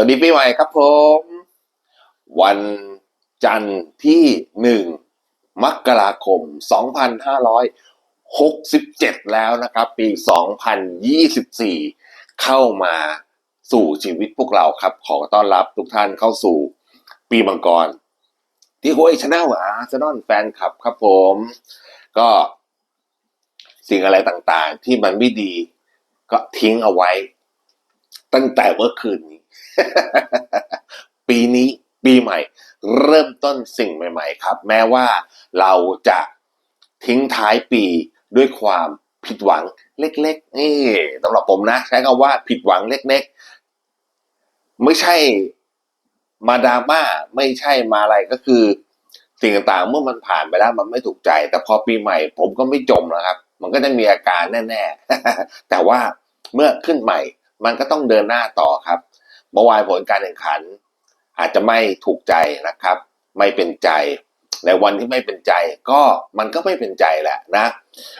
วัสดีปีใหม่ครับผม วันจันทร์ที่หนึ่งมกราคม 2567 แล้วนะครับ ปี 2024 เข้ามาสู่ชีวิตพวกเราครับ ขอต้อนรับทุกท่านเข้าสู่ปีมังกร ที่โอ้ยชนะหวาอาร์เซนอลแฟนคลับครับผม ก็สิ่งอะไรต่างๆ ที่มันไม่ดี ก็ทิ้งเอาไว้ ตั้งแต่เมื่อคืนนี้ ปีนี้ปีใหม่ เริ่มต้นสิ่งใหม่ ๆ ครับ แม้ว่าเราจะทิ้งท้ายปีด้วยความผิดหวังเล็กๆนี่สำหรับผมนะ ใช้คำว่าผิดหวังเล็กๆ ไม่ใช่มาดราม่าไม่ใช่มาอะไรก็คือ สิ่งต่างๆ เมื่อมันผ่านไปแล้วมันไม่ถูกใจ แต่พอปีใหม่ ผมก็ไม่จมนะครับ มันก็จะมีอาการแน่ ๆ แต่ว่าเมื่อขึ้นใหม่ มันก็ต้องเดินหน้าต่อครับ เมื่อวานผลการแข่งขัน อาจจะไม่ถูกใจนะครับ ไม่เป็นใจ ในวันที่ไม่เป็นใจก็มันก็ไม่เป็นใจแหละนะ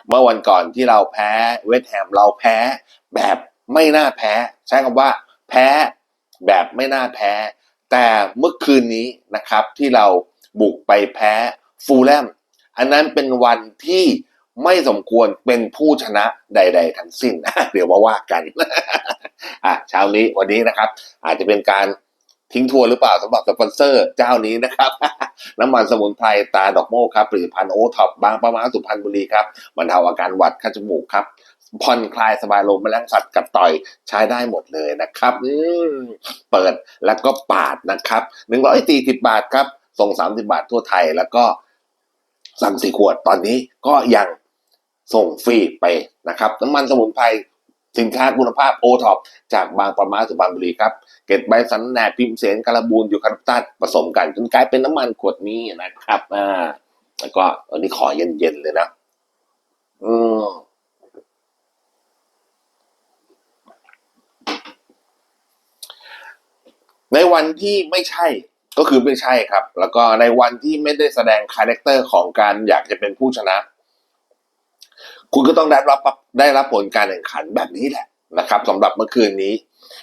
เมื่อวันก่อนที่เราแพ้เวสต์แฮมเราแพ้แบบไม่น่าแพ้ ใช้คำว่า แพ้แบบไม่น่าแพ้ แต่เมื่อคืนนี้นะครับที่เราบุกไปแพ้ฟูลแลมอันนั้นเป็นวันที่ไม่สมควรเป็นผู้ชนะใด ๆ ทั้งสิ้น เดี๋ยวมาว่ากัน อะเช้านี้วันนี้นะครับ อาจจะเป็นการทิ้งทัวร์หรือเปล่าสำหรับสปอนเซอร์เจ้านี้นะครับ น้ำมันสมุนไพรตาดอกโมกครับผลิตภัณฑ์โอท็อปบางประมาสุพรรณบุรีครับบรรเทาอาการหวัดคัดจมูกครับผ่อนคลายสบายลมแมลงสัตว์กัดต่อยใช้ได้หมดเลยนะครับอืเปิดแล้วก็ปาดนะครับหนึ่งร้อยสี่สิบบาทครับ ส่งสามสิบาททั่วไทยแล้วก็สั่งสี่ขวดตอนนี้ก็ยังส่งฟรีไปนะครับน้ำมันสมุนไพร สินค้าคุณภาพโอท็อปจากบางประมาสุพรรณบุรีครับ เกตใบสันแหนพิมพ์เสนการบูลอยู่คาร์ตัสผสมกันจนกลายเป็นน้ำมันขวดนี้นะครับอ่าแล้วก็อันนี้ขอเย็นๆเลยนะ อืมในวันที่ไม่ใช่ก็คือไม่ใช่ครับ แล้วก็ในวันที่ไม่ได้แสดงคาแรคเตอร์ของการอยากจะเป็นผู้ชนะ คุณก็ต้องได้รับได้รับผลการแข่งขันแบบนี้แหละนะครับสำหรับเมื่อคืนนี้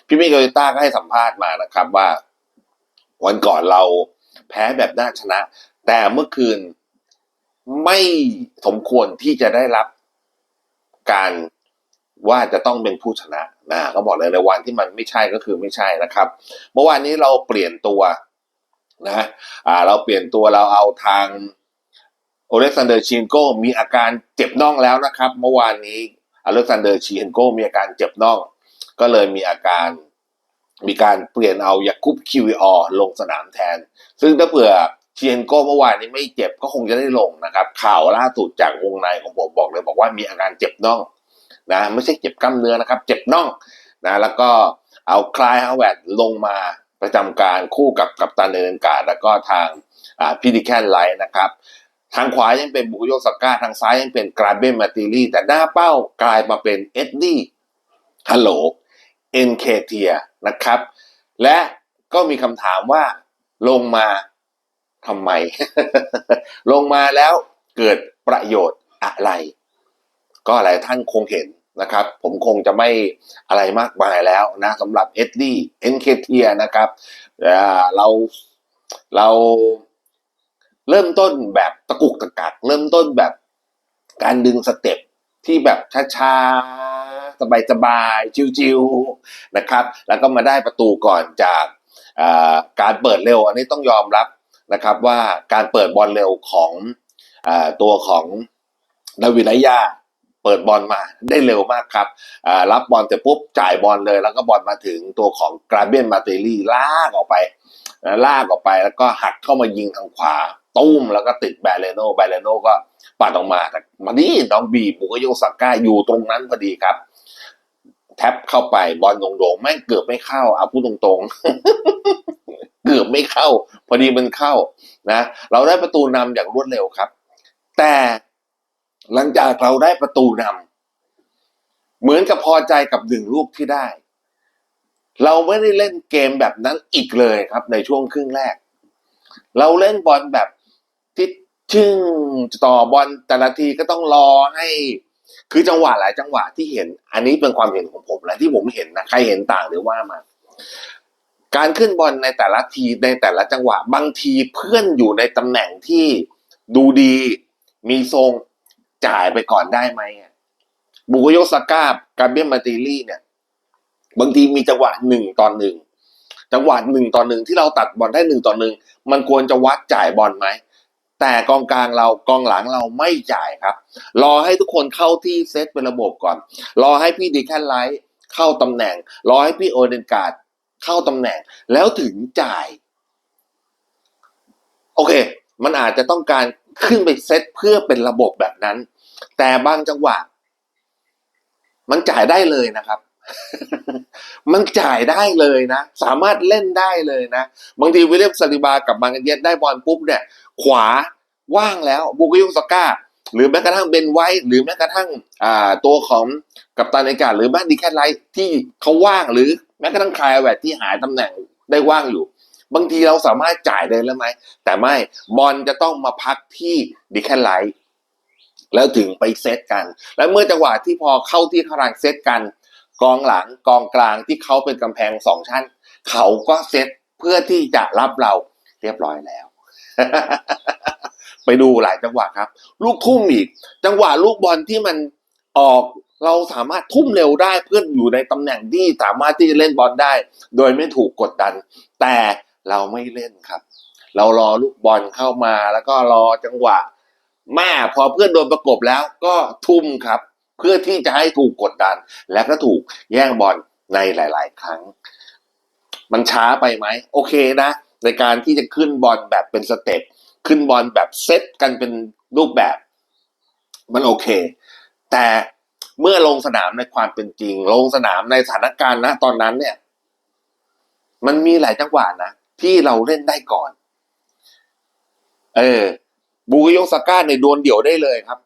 พี่มิโกริต้าก็ให้สัมภาษณ์มานะครับว่า วันก่อนเราแพ้แบบน่าชนะ แต่เมื่อคืนไม่สมควรที่จะได้รับการว่าจะต้องเป็นผู้ชนะนะก็บอกเลยในวันที่มันไม่ใช่ก็คือไม่ใช่นะครับ เมื่อวานนี้เราเปลี่ยนตัวนะอ่าเราเปลี่ยนตัวเราเอาทาง โอเล็กซานเดอร์ชินโกมีอาการเจ็บน่องแล้วนะครับ เมื่อวานนี้อเล็กซานเดอร์ชินโกมีอาการเจ็บน่อง ก็เลยมีอาการมีการเปลี่ยนเอายาคุปคิวออลงสนามแทน ซึ่งถ้าเผื่อเชียนโก้เมื่อวานนี้ไม่เจ็บก็คงจะได้ลงนะครับ ข่าวล่าสุดจากวงในของผมบอกเลย บอกว่ามีอาการเจ็บน่องนะไม่ใช่เจ็บกล้ามเนื้อนะครับ เจ็บน่องนะแล้วก็เอาคลายฮาวเวดลงมาประจำการคู่กับกัปตันเดนการแล้วก็ทางอ่าพิดิแคนไลท์นะครับ ทางขวายังเป็นบุกโยสก้าทางซ้ายยังเป็นกราเบนมาติลีแต่หน้าเป้ากลายมาเป็นเอ็ดดี้ฮัลโหลเอ็นเคเทียนะครับ และก็มีคำถามว่าลงมาทำไม ลงมาแล้วเกิดประโยชน์อะไร ก็หลายท่านคงเห็นนะครับ ผมคงจะไม่อะไรมากมายแล้วนะสำหรับเอ็ดดี้เอ็นเคเทียนะครับเราเรา เริ่มต้นแบบตะกุกตะกัก เริ่มต้นแบบการดึงสเต็ปที่แบบช้าๆ สบายๆ ชิวๆนะครับ แล้วก็มาได้ประตูก่อนจากาการเปิดเร็ว อันนี้ต้องยอมรับนะครับว่าการเปิดบอลเร็วของอตัวของดาวิดไลยาเปิดบอลมาได้เร็วมากครับรับบอลเสร็จปุ๊บจ่ายบอลเลย แล้วก็บอลมาถึงตัวของกราเบนมาเตลี่ลากออกไปลากออกไปแล้วก็หักเข้ามายิงทางขวา ตุ้มแล้วก็ติดแบรเลโนแบรเลโนก็ปัดออกมาแต่มาดีน้องบีบุกโยสักก้าอยู่ตรงนั้นพอดีครับ แท็บเข้าไปบอลโด่งๆแม่งเกือบไม่เข้าเอาพูดตรงๆ เกือบไม่เข้า พอดีมันเข้านะเราได้ประตูนำอย่างรวดเร็วครับ แต่หลังจากเราได้ประตูนำเหมือนกับพอใจกับหนึ่งลูกที่ได้ เราไม่ได้เล่นเกมแบบนั้นอีกเลยครับ ในช่วงครึ่งแรก เราเล่นบอลแบบ ที่ชึ่งต่อบอลแต่ละทีก็ต้องรอให้ คือจังหวะหลายจังหวะที่เห็น อันนี้เป็นความเห็นของผมแหละที่ผมเห็นนะใครเห็นต่างหรือว่ามา การขึ้นบอลในแต่ละทีในแต่ละจังหวะ บางทีเพื่อนอยู่ในตำแหน่งที่ดูดีมีทรงจ่ายไปก่อนได้ไหมบุกโยสก้ากาเบียมาติลี่เนี่ย บางทีมีจังหวะหนึ่งต่อหนึ่งจังหวะหนึ่งต่อหนึ่งที่เราตัดบอลได้หนึ่งต่อหนึ่งมันควรจะวัดจ่ายบอลไหม แต่กองกลางเรากองหลังเราไม่จ่ายครับ รอให้ทุกคนเข้าที่เซตเป็นระบบก่อน รอให้พี่ดีแคนไลท์เข้าตำแหน่ง รอให้พี่โอเดนการ์ดเข้าตำแหน่ง แล้วถึงจ่าย โอเค มันอาจจะต้องการขึ้นไปเซตเพื่อเป็นระบบแบบนั้น แต่บางจังหวะ มันจ่ายได้เลยนะครับ มันจ่ายได้เลยนะ สามารถเล่นได้เลยนะ บางทีวิลเลียมซาลิบากับบังเยตได้บอลปุ๊บเนี่ย ขวาว่างแล้วบุกยุงสก้า หรือแม้กระทั่งเบนไวท์หรือแม้กระทั่งตัวของกัปตันอากาศหรือแม้ดีแคทไลท์ที่เขาว่างหรือแม้กระทั่งคายแวดที่หายตำแหน่งได้ว่างอยู่ บางทีเราสามารถจ่ายได้แล้วไหมแต่ไม่บอลจะต้องมาพักที่ดีแคทไลท์แล้วถึงไปเซตกัน แล้วเมื่อจังหวะที่พอเข้าที่ขรังเซตกัน กองหลังกองกลางที่เขาเป็นกำแพงสองชั้น เขาก็เซตเพื่อที่จะรับเราเรียบร้อยแล้ว ไปดูหลายจังหวะครับ ลูกทุ่มอีก จังหวะลูกบอลที่มันออกเราสามารถทุ่มเร็วได้เพื่อนอยู่ในตำแหน่งที่สามารถที่จะเล่นบอลได้ โดยไม่ถูกกดดัน แต่เราไม่เล่นครับ เรารอลูกบอลเข้ามาแล้วก็รอจังหวะแม่พอเพื่อนโดนประกบแล้วก็ทุ่มครับ เพื่อที่จะให้ถูกกดดัน และก็ถูกแย่งบอลในหลาย ๆ ครั้ง มันช้าไปไหมโอเคนะ ในการที่จะขึ้นบอลแบบเป็นสเต็ปขึ้นบอลแบบเซตกันเป็นรูปแบบมันโอเค แต่เมื่อลงสนามในความเป็นจริง ลงสนามในสถานการณ์นะตอนนั้นเนี่ย มันมีหลายจังหวะนะที่เราเล่นได้ก่อน เออ บูกโยสก้าในยโดนเดี่ยวได้เลยครับ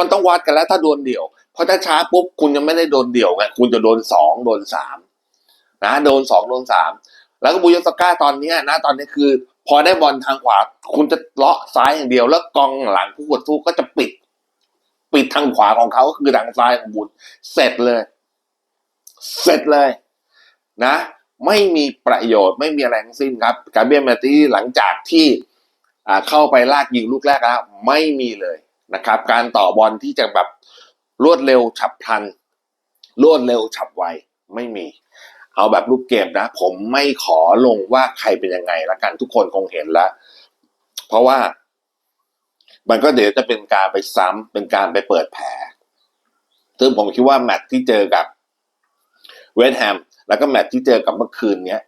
มันต้องวัดกันแล้วถ้าโดนเดี่ยวเพราะถ้าช้าปุ๊บคุณยังไม่ได้โดนเดี่ยวไงคุณจะโดนสองโดนสามนะโดนสองโดนสาม แล้วก็บูโยสก้าตอนนี้นะตอนนี้คือ พอได้บอลทางขวา คุณจะเลาะซ้ายอย่างเดียว แล้วกองหลังผู้กดสู้ก็จะปิด ปิดทางขวาของเขาก็คือทางซ้ายของบุญเสร็จเลย เสร็จเลย นะ ไม่มีประโยชน์ไม่มีอะไรทั้งสิ้นครับกาเบียมตตี้หลังจากที่เข้าไปลากยิงลูกแรกแล้วไม่มีเลยนะครับ การต่อบอลที่จะแบบรวดเร็วฉับพลัน รวดเร็วฉับไวไม่มี เอาแบบรูปเกมนะ ผมไม่ขอลงว่าใครเป็นยังไงละกันทุกคนคงเห็นแล้วเพราะว่ามันก็เดี๋ยวจะเป็นการไปซ้ำเป็นการไปเปิดแผลซึ่งผมคิดว่าแมตช์ที่เจอกับเวสต์แฮมแล้วก็แมตช์ที่เจอกับเมื่อคืนเนี้ย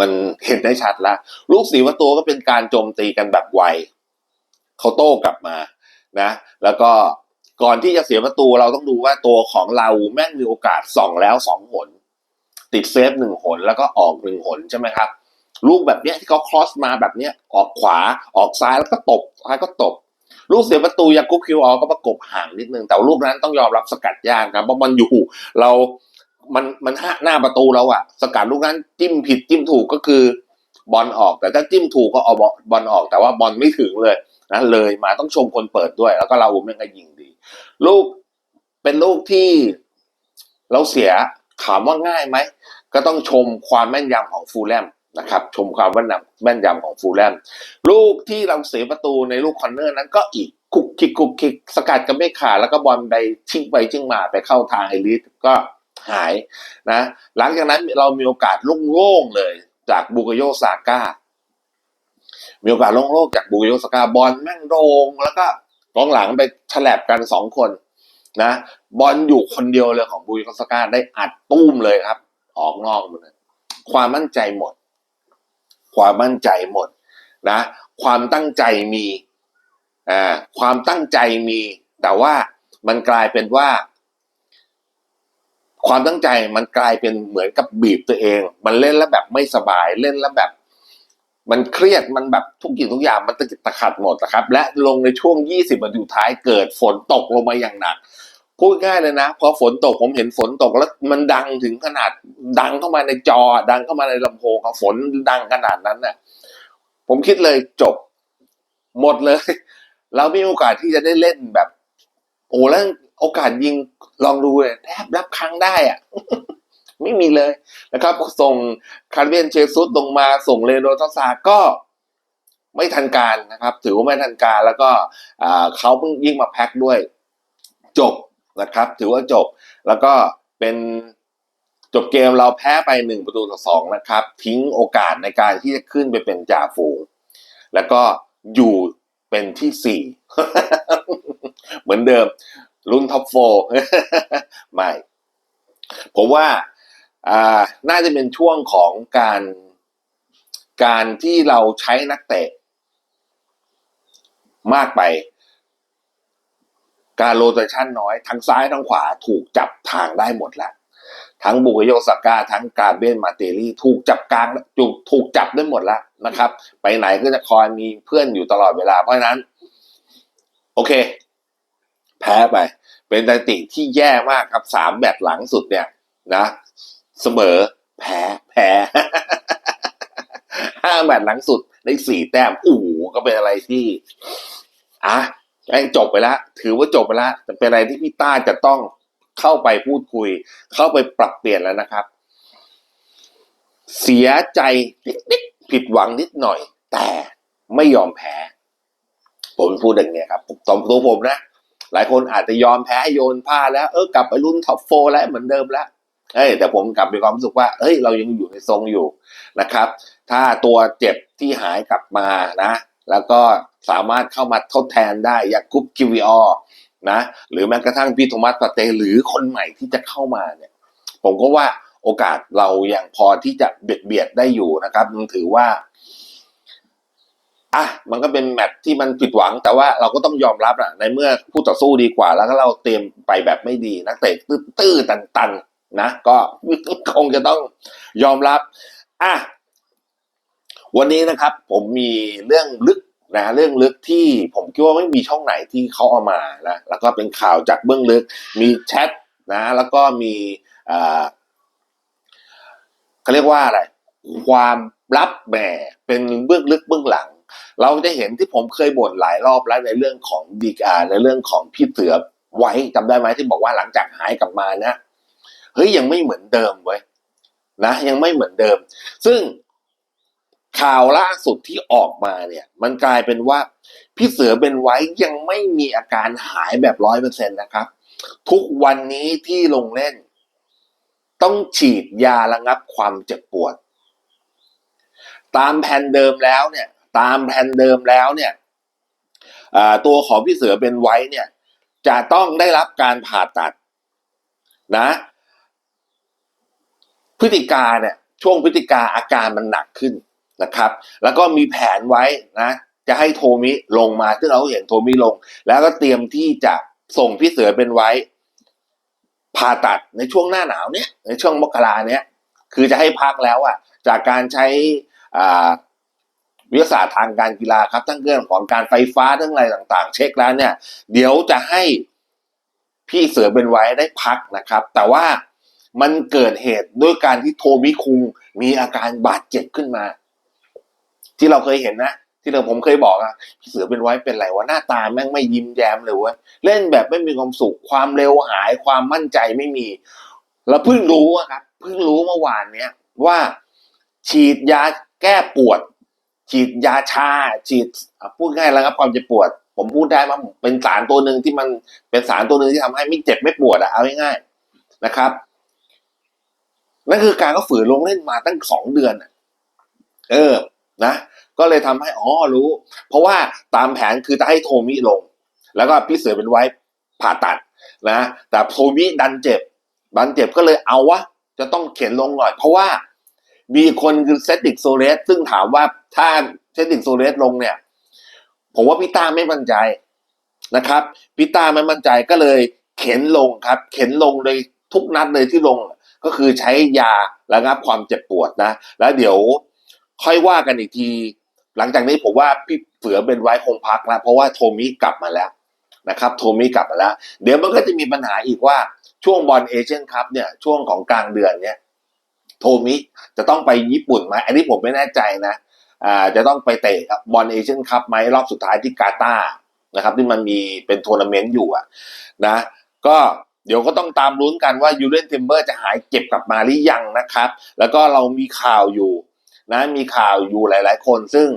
มันเห็นได้ชัดแล้วลูกสีว่าตัวก็เป็นการโจมตีกันแบบไวเขาโต้กลับมานะ แล้วก็ก่อนที่จะเสียประตูเราต้องดูว่าตัวของเราแม่งมีโอกาสสองแล้วสองหน ติดเซฟหนึ่งหนแล้วก็ออกหนึ่งหนใช่ไหมครับลูกแบบเนี้ยที่เขาครอสมาแบบเนี้ยออกขวาออกซ้ายแล้วก็ตบซ้ายก็ตบ ลูกเสียประตูยากุคิวออก็ประกบห่างนิดนึงแต่ลูกนั้นต้องยอมรับสกัดยากครับเพราะมันอยู่เรา มันมันหน้าประตูเราอะสกัดลูกนั้นจิ้มผิดจิ้มถูกก็คือบอลออก แต่ถ้าจิ้มถูกก็เอาบอลออก แต่ว่าบอลไม่ถึงเลยนะเลยมาต้องชมคนเปิดด้วย แล้วก็เราแม่งก็ยิงดี ลูกเป็นลูกที่เราเสีย ถามว่าง่ายไหม ก็ต้องชมความแม่นยำของฟูลแลมนะครับ ชมความแม่นยำแม่นยำของฟูลแลมลูกที่เราเสียประตูในลูกคอนเนอร์นั้นก็อีกคุกคิกคุกคิกสกัดกันไม่ขาดแล้วก็บอลไปชิงไปชิงมาไปเข้าทางไอริสก็หายนะหลังจากนั้นเรามีโอกาสโล่งๆเลยจากบูกโยซาก้ามีโอกาสโล่งๆจากบูกโยซาก้าบอลแม่งโด่งแล้วก็กองหลังไปฉลับกันสองคน นะบอลอยู่คนเดียวเลยของบูกโยซาก้าได้อัดตุ้มเลยครับ ออกนอกหมดเลยความมั่นใจหมด ความมั่นใจหมดนะ ความตั้งใจมีอ่าความตั้งใจมี แต่ว่ามันกลายเป็นว่า ความตั้งใจมันกลายเป็นเหมือนกับบีบตัวเอง มันเล่นแล้วแบบไม่สบายเล่นแล้วแบบ มันเครียดมันแบบทุกอย่างทุกอย่างมันตะกิดตะขัดหมดนะครับ และลงในช่วง 20นาทีสุดท้ายเกิดฝนตกลงมาอย่างหนัก พูดง่ายเลยนะ พอฝนตกผมเห็นฝนตกแล้วมันดังถึงขนาดดังเข้ามาในจอ ดังเข้ามาในลำโพงครับฝนดังขนาดนั้นน่ะผมคิดเลยจบ หมดเลย เรามีโอกาสที่จะได้เล่นแบบ โอ้แล้วโอกาสยิงลองดูเลยแทบรับครั้งได้อะไม่มีเลยนะครับ ส่งคาร์เบียนเชซุสลงมาส่งเลโดทัสซาก็ไม่ทันการนะครับ ถือว่าไม่ทันการแล้วก็เขาเพิ่งยิ่งมาแพ็คด้วย จบ นะครับ ถือว่าจบแล้วก็เป็นจบเกมเราแพ้ไปหนึ่งประตูต่อสองนะครับ ทิ้งโอกาสในการที่จะขึ้นไปเป็นจ่าฝูงแล้วก็อยู่เป็นที่สี่เหมือนเดิมรุ่นท็อปโฟไม่ ผมว่าอ่าน่าจะเป็นช่วงของการการที่เราใช้นักเตะมากไป การโรเตชันน้อย ทั้งซ้ายทั้งขวาถูกจับทางได้หมดแล้ว ทั้งบุกโยสก้าทั้งกาเบนมาเตลี่ถูกจับกลางถูกถูกจับได้หมดแล้วนะครับ ไปไหนก็จะคอยมีเพื่อนอยู่ตลอดเวลาเพราะฉะนั้น โอเค แพ้ไป เป็นสถิติที่แย่มากครับสามแมตหลังสุดเนี่ย นะ เสมอ แพ้ แพ้ห้าแมตหลังสุดได้สี่แต้มโอ้โหก็เป็นอะไรที่อะ แม่งจบไปแล้วถือว่าจบไปแล้วแต่เป็นอะไรที่พี่ต้าจะต้องเข้าไปพูดคุย เข้าไปปรับเปลี่ยนแล้วนะครับ เสียใจนิดๆผิดหวังนิดหน่อย แต่ไม่ยอมแพ้ ผมพูดอย่างนี้ครับตอมตัวผมนะ หลายคนอาจจะยอมแพ้โยนผ้าแล้วเออกลับไปรุ่นท็อปโฟแล้วเหมือนเดิมแล้วเอ้ยแต่ผมกลับมีความรู้สึกว่า เอ้ย เรายังอยู่ในทรงอยู่นะครับ ถ้าตัวเจ็บที่หายกลับมานะ แล้วก็ สามารถเข้ามาทดแทนได้อย่างกุ๊บคิวีออนะหรือแม้กระทั่งพี่โทมัสปาเตหรือคนใหม่ที่จะเข้ามาเนี่ยผมก็ว่าโอกาสเรายังพอที่จะเบียดเบียดได้อยู่นะครับถือว่าอะมันก็เป็นแมตช์ที่มันผิดหวัง แต่ว่าเราก็ต้องยอมรับอะในเมื่อผู้ต่อสู้ดีกว่า แล้วก็เราเตรียมไปแบบไม่ดีนักเตะตื้อตันๆนะก็คงจะต้องยอมรับอะวันนี้นะครับ ผมมีเรื่องลึก นะเรื่องลึกที่ผมคิดว่าไม่มีช่องไหนที่เขาเอามานะแล้วก็เป็นข่าวจากเบื้องลึก มีแชทนะแล้วก็มีอ่าเขาเรียกว่าอะไร ความลับแหมเป็นเบื้องลึกเบื้องหลัง เราจะเห็นที่ผมเคยบ่นหลายรอบแล้วในเรื่องของดีกาในเรื่องของพี่เสือไว้จำได้ไหมที่บอกว่าหลังจากหายกลับมานะเฮ้ยยังไม่เหมือนเดิมเว้ยนะยังไม่เหมือนเดิม ซึ่ง ข่าวล่าสุดที่ออกมาเนี่ย มันกลายเป็นว่า พี่เสือเป็นไว้ยังไม่มีอาการหายแบบร้อยเปอร์เซ็นต์นะครับ ทุกวันนี้ที่ลงเล่น ต้องฉีดยาระงับความเจ็บปวด ตามแผนเดิมแล้วเนี่ย ตามแผนเดิมแล้วเนี่ยตัวของพี่เสือเป็นไว้เนี่ย จะต้องได้รับการผ่าตัดนะ พฤติกาเนี่ยช่วงพฤติกาอาการมันหนักขึ้น นะครับ แล้วก็มีแผนไว้นะจะให้โทมิลงมา ซึ่งเราเห็นโทมิลง แล้วก็เตรียมที่จะส่งพี่เสือเป็นไว้ผ่าตัดในช่วงหน้าหนาวเนี่ยในช่วงมกราเนี่ยคือจะให้พักแล้วอะจากการใช้วิทยาศาสตร์ทางการกีฬาครับทั้งเรื่องของการไฟฟ้าทั้งอะไรต่างๆ เช็คแล้วเนี่ย เดี๋ยวจะให้พี่เสือเป็นไว้ได้พักนะครับ แต่ว่ามันเกิดเหตุด้วยการที่โทมิคุงมีอาการบาดเจ็บขึ้นมา ที่เราเคยเห็นนะที่เราผมเคยบอกอะเสือเป็นไว้เป็นไรวะหน้าตาแม่งไม่ยิ้มแย้มเลยเว้ยเล่นแบบไม่มีความสุขความเร็วหายความมั่นใจไม่มีเราเพิ่งรู้อะครับเพิ่งรู้เมื่อวานเนี้ยว่า ฉีดยาแก้ปวด ฉีดยาชา ฉีดพูดง่ายแล้วครับความเจ็บปวด ผมพูดได้ว่าเป็นสารตัวหนึ่งที่มันเป็นสารตัวหนึ่งที่ทำให้ไม่เจ็บไม่ปวดอะเอาง่ายๆนะครับนั่นคือการก็ฝืนลงเล่นมาตั้งสองเดือนเออ นะ ก็เลยทำให้อ๋อรู้ เพราะว่าตามแผนคือจะให้โทมิลง แล้วก็พี่เสือเป็นไว้ผ่าตัดนะ แต่โทมิดันเจ็บดันเจ็บก็เลยเอาวะจะต้องเข็นลงหน่อย เพราะว่ามีคนคือเซติกโซเลสซึ่งถามว่าถ้าเซติกโซเลสลงเนี่ย ผมว่าพี่ต้าไม่มั่นใจนะครับพี่ต้าไม่มั่นใจก็เลยเข็นลงครับ เข็นลงเลยทุกนัดเลยที่ลงก็คือใช้ยาระงับความเจ็บปวดนะ แล้วเดี๋ยว ค่อยว่ากันอีกที หลังจากนี้ผมว่าพี่เสือเป็นไว้คงพักแล้วเพราะว่าโทมิกลับมาแล้วนะครับ โทมิกลับมาแล้ว เดี๋ยวมันก็จะมีปัญหาอีกว่าช่วงบอลเอเชียนคัพเนี่ยช่วงของกลางเดือนเนี่ยโทมิจะต้องไปญี่ปุ่นไหมอันนี้ผมไม่แน่ใจนะอ่าจะต้องไปเตะบอลเอเชียนคัพไหมรอบสุดท้ายที่กาตาร์นะครับ ที่มันมีเป็นทัวร์นาเมนต์อยู่อะนะ ก็เดี๋ยวก็ต้องตามลุ้นกันว่ายูเรนเทมเบอร์จะหายเจ็บกลับมาหรือยังนะครับ แล้วก็เรามีข่าวอยู่ นะมีข่าวอยู่หลาย ๆ คนซึ่ง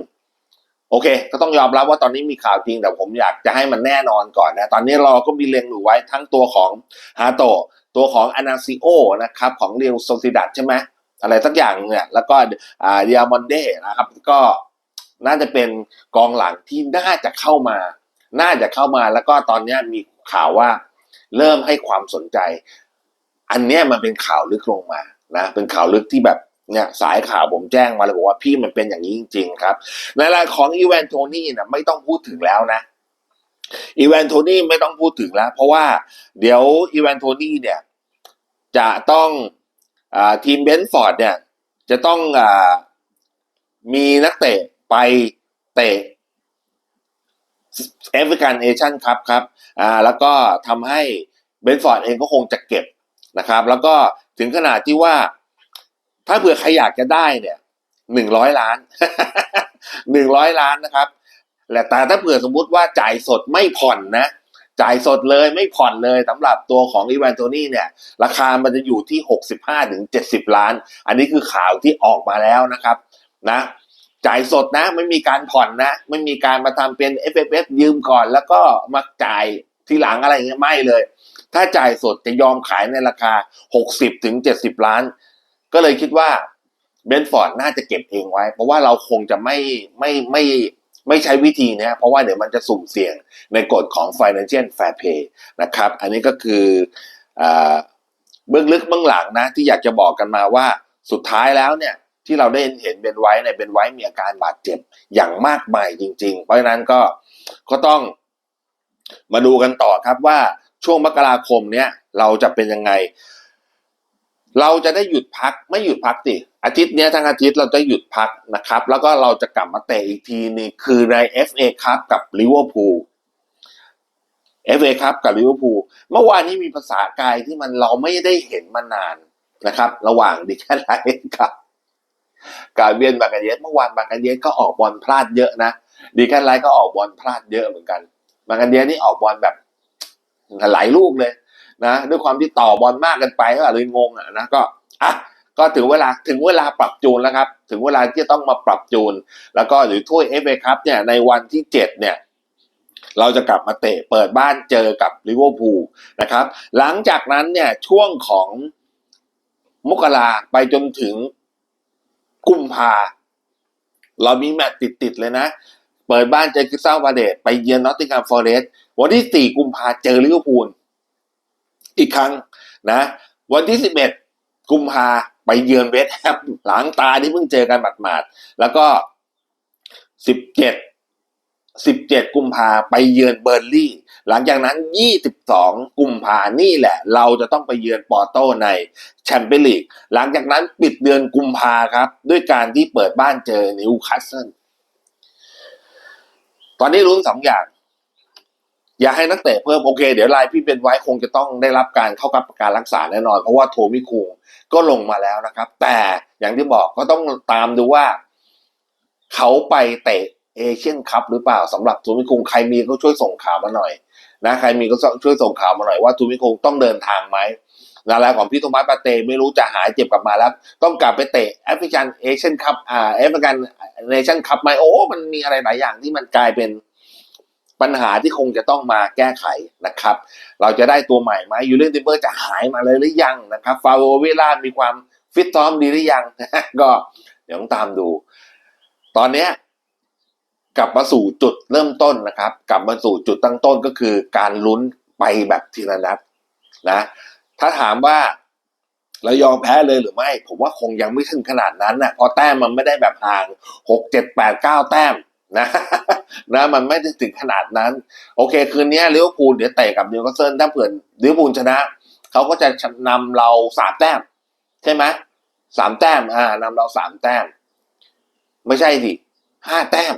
โอเค ก็ต้องยอมรับว่าตอนนี้มีข่าวจริงแต่ผมอยากจะให้มันแน่นอนก่อนนะ ตอนนี้เราก็มีเล็งอยู่ไว้ทั้งตัวของฮาโตะตัวของอนาซิโอนะครับ ของเรียวโซซิดัตใช่ไหมอะไรสักอย่างเนี่ยแล้วก็อ่าเดียมอนเดนะครับ ก็น่าจะเป็นกองหลังที่น่าจะเข้ามา น่าจะเข้ามาแล้วก็ตอนนี้มีข่าวว่าเริ่มให้ความสนใจ อันนี้มันเป็นข่าวลึกลงมานะ เป็นข่าวลึกที่แบบ เนี่ยสายข่าวผมแจ้งมาเลยบอกว่าพี่มันเป็นอย่างนี้จริง ๆ ครับ ในรายของอีแวนโทนี่นะไม่ต้องพูดถึงแล้วนะอีแวนโทนี่ไม่ต้องพูดถึงแล้ว เพราะว่าเดี๋ยวอีแวนโทนี่เนี่ยจะต้องอาทีมเบนฟอร์ดเนี่ยจะต้องอามีนักเตะไปเตะแอฟริกันเอชั่นครับครับอ่าแล้วก็ทำให้เบนฟอร์ดเองก็คงจะเก็บนะครับ แล้วก็ถึงขนาดที่ว่า ถ้าเผื่อใครอยากจะได้เนี่ยหนึ่งร้อยล้านหนึ่งร้อยล้านนะครับแต่แต่ถ้าเผื่อสมมุติว่าจ่ายสดไม่ผ่อนนะ จ่ายสดเลยไม่ผ่อนเลยสำหรับตัวของอีวานโทนี่เนี่ย ราคามันจะอยู่ที่หกสิบห้าถึงเจ็ดสิบล้าน อันนี้คือข่าวที่ออกมาแล้วนะครับนะจ่ายสดนะไม่มีการผ่อนนะ ไม่มีการมาทำเป็น F F F ยืมก่อน แล้วก็มาจ่ายทีหลังอะไรอย่างเงี้ยไม่เลย ถ้าจ่ายสดจะยอมขายในราคาหกสิบถึงเจ็ดสิบล้าน ก็เลยคิดว่าเบนฟอร์ดน่าจะเก็บเองไว้ เพราะว่าเราคงจะไม่ไม่ไม่ไม่ใช้วิธีนี้เพราะว่าเดี๋ยวมันจะสุ่มเสี่ยงในกฎของ Financial Fair Play นะครับ อันนี้ก็คืออเบื้องลึกเบื้องหลังนะ ที่อยากจะบอกกันมาว่าสุดท้ายแล้วเนี่ยที่เราได้เห็นเบนไว้เนี่ยเบนไว้มีอาการบาดเจ็บอย่างมากมายจริง ๆ เพราะฉะนั้นก็ก็ต้องมาดูกันต่อครับว่าช่วงมกราคมเนี้ยเราจะเป็นยังไง เราจะได้หยุดพักไม่หยุดพักสิอาทิตย์นี้ทั้งอาทิตย์เราจะหยุดพักนะครับ แล้วก็เราจะกลับมาเตะอีกทีนึงคือใน FA ครับกับลิเวอร์พูล FA ครับกับลิเวอร์พูลเมื่อวานนี้มีภาษากายที่มันเราไม่ได้เห็นมานานนะครับ ระหว่างดิแคนไลท์กับกาเบียนบากันเยสเมื่อวานบากันเยสก็ออกบอลพลาดเยอะนะดิแคนไลท์ก็ออกบอลพลาดเยอะเหมือนกันบากันเยสนี่ออกบอลแบบหลายลูกเลย นะด้วยความที่ต่อบอลมากกันไปก็เลยงงอะนะก็อะก็ถึงเวลาถึงเวลาปรับจูนแล้วครับ ถึงเวลาที่จะต้องมาปรับจูน แล้วก็หรือถ้วยเอฟเอคัพเนี่ยในวันที่เจ็ดเนี่ย เราจะกลับมาเตะเปิดบ้านเจอกับลิเวอร์พูลนะครับ หลังจากนั้นเนี่ยช่วงของมกราไปจนถึงกุมภาเรามีแมตช์ติดๆเลยนะ เปิดบ้านเจอคริสตัลพาเลตไปเยือนนอตติงแฮมฟอร์เรสต์วันที่สี่กุมภาเจอลิเวอร์พูล อีกครั้งนะ วันที่สิบเอ็ดกุมภาไปเยือนเวสต์แฮมหลังตาที่เพิ่งเจอกันหมาดๆแล้วก็สิบเจ็ดสิบเจ็ดกุมภาไปเยือนเบอร์ลี่หลังจากนั้นยี่สิบสองกุมภานี่แหละ เราจะต้องไปเยือนปอร์โตในแชมเปี้ยนลีก หลังจากนั้นปิดเดือนกุมภาครับ ด้วยการที่เปิดบ้านเจอนิวคาสเซิล ตอนนี้รุ้นสองอย่าง อย่าให้นักเตะเพิ่มโอเค เดี๋ยวลายพี่เป็นไว้คงจะต้องได้รับการเข้ากับการรักษาแน่นอน เพราะว่าโทมิคุงก็ลงมาแล้วนะครับ แต่อย่างที่บอกก็ต้องตามดูว่า เขาไปเตะเอเชียนคัพหรือเปล่าสำหรับโทมิคุงใครมีก็ช่วยส่งข่าวมาหน่อยนะใครมีก็ช่วยส่งข่าวมาหน่อยว่าโทมิคุงต้องเดินทางไหมนาแล้วของพี่โทมัสปาเตไม่รู้จะหายเจ็บกลับมาแล้ว ต้องกลับไปเตะแอฟริกันเอเชียนคัพอ่าแอฟริกันเนชั่นคัพไหมโอ้มันมีอะไรหลายอย่างที่มันกลายเป็น ปัญหาที่คงจะต้องมาแก้ไขนะครับ เราจะได้ตัวใหม่ไหมยูเรนติเบอร์จะหายมาเลยหรือยังนะครับฟาโอเวล่ามีความฟิตซ้อมดีหรือยัง ก็เดี๋ยวต้องตามดู ตอนเนี้ยกลับมาสู่จุดเริ่มต้นนะครับ กลับมาสู่จุดตั้งต้นก็คือการลุ้นไปแบบทีละนัดนะ ถ้าถามว่าเรายอมแพ้เลยหรือไม่ ผมว่าคงยังไม่ถึงขนาดนั้นนะเพราะแต้มมันไม่ได้แบบห่างหกเจ็ดแปดเก้าแต้ม นะนะมันไม่ได้ถึงขนาดนั้น โอเค คืนนี้ลิเวอร์พูลเดี๋ยวเตะกับนิวคาสเซิลถ้าเผื่อลิเวอร์พูลชนะ เขาก็จะนำเราสามแต้ม ใช่ไหมสามแต้มอ่านำเราสามแต้ม ไม่ใช่สิห้าแต้ม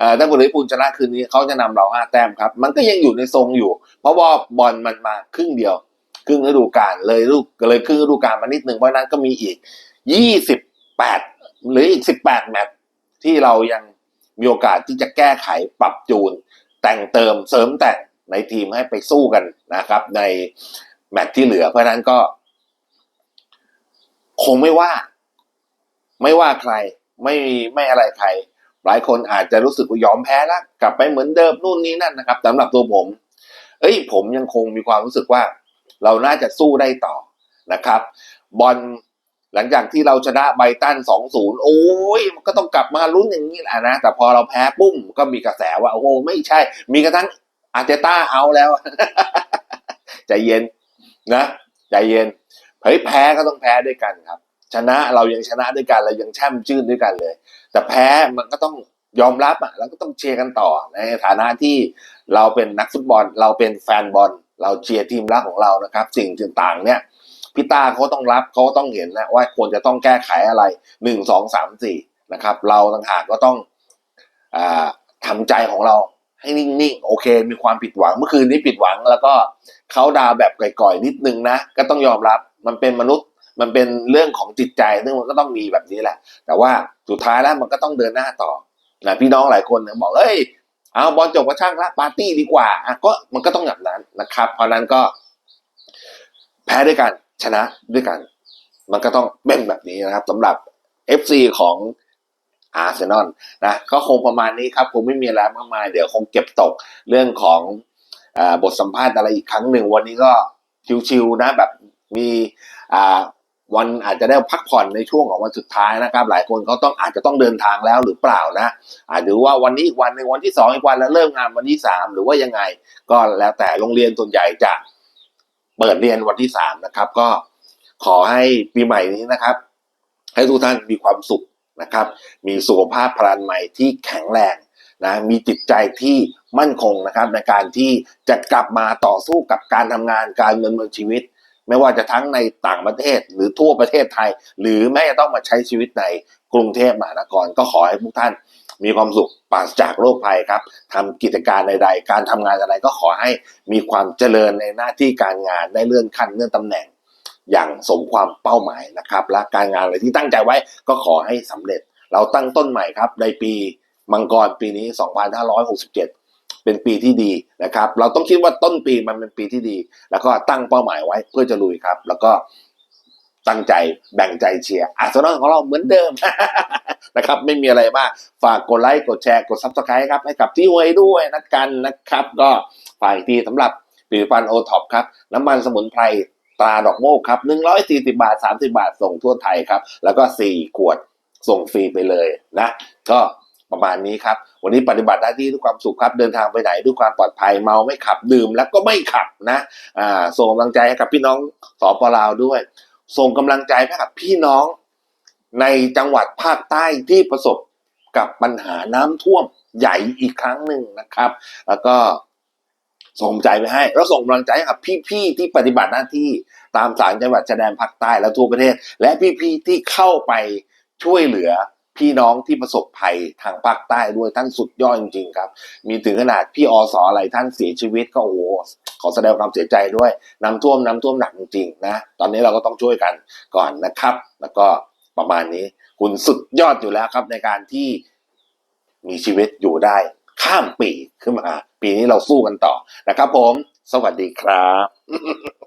อ่าถ้าบุรีปูลชนะคืนนี้เขาจะนำเราห้าแต้มครับ มันก็ยังอยู่ในทรงอยู่ เพราะว่าบอลมันมาครึ่งเดียว ครึ่งฤดูกาลเลยลูกเลยครึ่งฤดูกาลมานิดหนึ่งเพราะนั้นก็มีอีกยี่สิบแปดหรืออีกสิบแปดแมตช์ที่เรายัง มีโอกาสที่จะแก้ไขปรับจูน แต่งเติมเสริมแต่งในทีมให้ไปสู้กันนะครับ ในแมตช์ที่เหลือ เพราะนั้นก็ คงไม่ว่า ไม่ว่าใคร ไม่ไม่อะไรใคร หลายคนอาจจะรู้สึกว่ายอมแพ้แล้วกลับไปเหมือนเดิมนู่นนี่นั่นนะครับสำหรับตัวผม เอ้ย ผมยังคงมีความรู้สึกว่า เราน่าจะสู้ได้ต่อนะครับ บอล หลังจากที่เราชนะไบตันสองศูนย์โอ้ยมันก็ต้องกลับมาลุ้นอย่างนี้แหละนะ แต่พอเราแพ้ปุ้มก็มีกระแสว่า โอ้ไม่ใช่ มีกระทั่งอาร์เตต้าเอาแล้ว ใจเย็นนะ ใจเย็นเฮ้ยแพ้ก็ต้องแพ้ด้วยกันครับ ชนะเรายังชนะด้วยกันเรายังแช่มชื่นด้วยกันเลย แต่แพ้มันก็ต้องยอมรับอะแล้วก็ต้องเชียร์กันต่อในฐานะที่เราเป็นนักฟุตบอล เราเป็นแฟนบอล เราเชียร์ทีมรักของเรานะครับ สิ่งต่างๆเนี่ย พี่ตาเขาต้องรับเขาต้องเห็นนะว่าควรจะต้องแก้ไขอะไรหนึ่งสองสามสี่นะครับ เราต่างหากก็ต้องอ่าทำใจของเราให้นิ่งๆ โอเค มีความผิดหวังเมื่อคืนนี้ผิดหวัง แล้วก็เขาดาวแบบก่อยๆนิดนึงนะ ก็ต้องยอมรับมันเป็นมนุษย์มันเป็นเรื่องของจิตใจซึ่งมันก็ต้องมีแบบนี้แหละ แต่ว่าสุดท้ายแล้วมันก็ต้องเดินหน้าต่อนะพี่น้องหลายคนบอกเอ้ยเอาบอลจบก็ช่างละปาร์ตี้ดีกว่าอะก็มันก็ต้องแบบนั้นนะครับ เพราะนั้นก็แพ้ด้วยกัน ชนะด้วยกัน มันก็ต้องเป็นแบบนี้นะครับสำหรับ FC ของอาร์เซนอลนะก็คงประมาณนี้ครับคงไม่มีอะไรมากมาย เดี๋ยวคงเก็บตกเรื่องของอบทสัมภาษณ์อะไรอีกครั้งหนึ่ง วันนี้ก็ชิวๆนะแบบมีวันอาจจะได้พักผ่อนในช่วงของวันสุดท้ายนะครับ หลายคนเขาต้องอาจจะต้องเดินทางแล้วหรือเปล่านะอาจจะว่าวันนี้อีกวันหนึ่งวันที่สองอีกวันแล้วเริ่มงานวันที่สามหรือว่ายังไง ก็แล้วแต่โรงเรียนส่วนใหญ่จะ เปิดเรียนวันที่สามนะครับ ก็ขอให้ปีใหม่นี้นะครับ ให้ทุกท่านมีความสุขนะครับ มีสุขภาพพลานใหม่ที่แข็งแรงนะ มีจิตใจที่มั่นคงนะครับ ในการที่จะกลับมาต่อสู้กับการทำงานการเงินเมืองชีวิต ไม่ว่าจะทั้งในต่างประเทศหรือทั่วประเทศไทย หรือแม้จะต้องมาใช้ชีวิตในกรุงเทพมหานครก็ขอให้ทุกท่าน มีความสุขปราศจากโรคภัยครับทำกิจการใด ๆ การทำงานอะไรก็ขอให้มีความเจริญในหน้าที่การงานได้เลื่อนขั้นเลื่อนตำแหน่ง อย่างสมความเป้าหมายนะครับ และการงานอะไรที่ตั้งใจไว้ก็ขอให้สำเร็จ เราตั้งต้นใหม่ครับในปีมังกรปีนี้ 2567เป็นปีที่ดีนะครับ เราต้องคิดว่าต้นปีมันเป็นปีที่ดี แล้วก็ตั้งเป้าหมายไว้เพื่อจะลุยครับ แล้วก็ ตั้งใจแบ่งใจเชียร์อาร์เซนอลของเราเหมือนเดิมนะครับไม่มีอะไรมากฝากกดไลค์กดแชร์กดซับสไครต์ครับให้กับที่ไว้ด้วยนะกันนะครับ ก็ฝ่ายทีสำหรับผลิตภัณฑ์โอท็อปครับน้ำมันสมุนไพรตราดอกโมกครับ 140 บาท 30 บาทส่งทั่วไทยครับ แล้วก็ 4 ขวดส่งฟรีไปเลยนะ ก็ประมาณนี้ครับ วันนี้ปฏิบัติหน้าที่ด้วยความสุขครับ เดินทางไปไหนด้วยความปลอดภัยเมาไม่ขับดื่มแล้วก็ไม่ขับนะ อ่า ส่งกำลังใจให้กับพี่น้องสปลาวด้วย ส่งกำลังใจให้กับพี่น้องในจังหวัดภาคใต้ที่ประสบกับปัญหาน้ำท่วมใหญ่อีกครั้งหนึ่งนะครับ แล้วก็ส่งใจไปให้ แล้วส่งกำลังใจให้กับพี่ๆที่ปฏิบัติหน้าที่ตามสารจังหวัดชายแดนภาคใต้และทั่วประเทศ และพี่ๆที่เข้าไปช่วยเหลือพี่น้องที่ประสบภัยทางภาคใต้ด้วยท่านสุดยอดจริงๆครับ มีถึงขนาดพี่อสอะไรท่านเสียชีวิตก็โอ้ ขอแสดงความเสียใจด้วยน้ำท่วมน้ำท่วมหนักจริงๆนะตอนนี้เราก็ต้องช่วยกันก่อนนะครับ แล้วก็ประมาณนี้ คุณสุดยอดอยู่แล้วครับในการที่มีชีวิตอยู่ได้ข้ามปีขึ้นมา ปีนี้เราสู้กันต่อนะครับผม สวัสดีครับ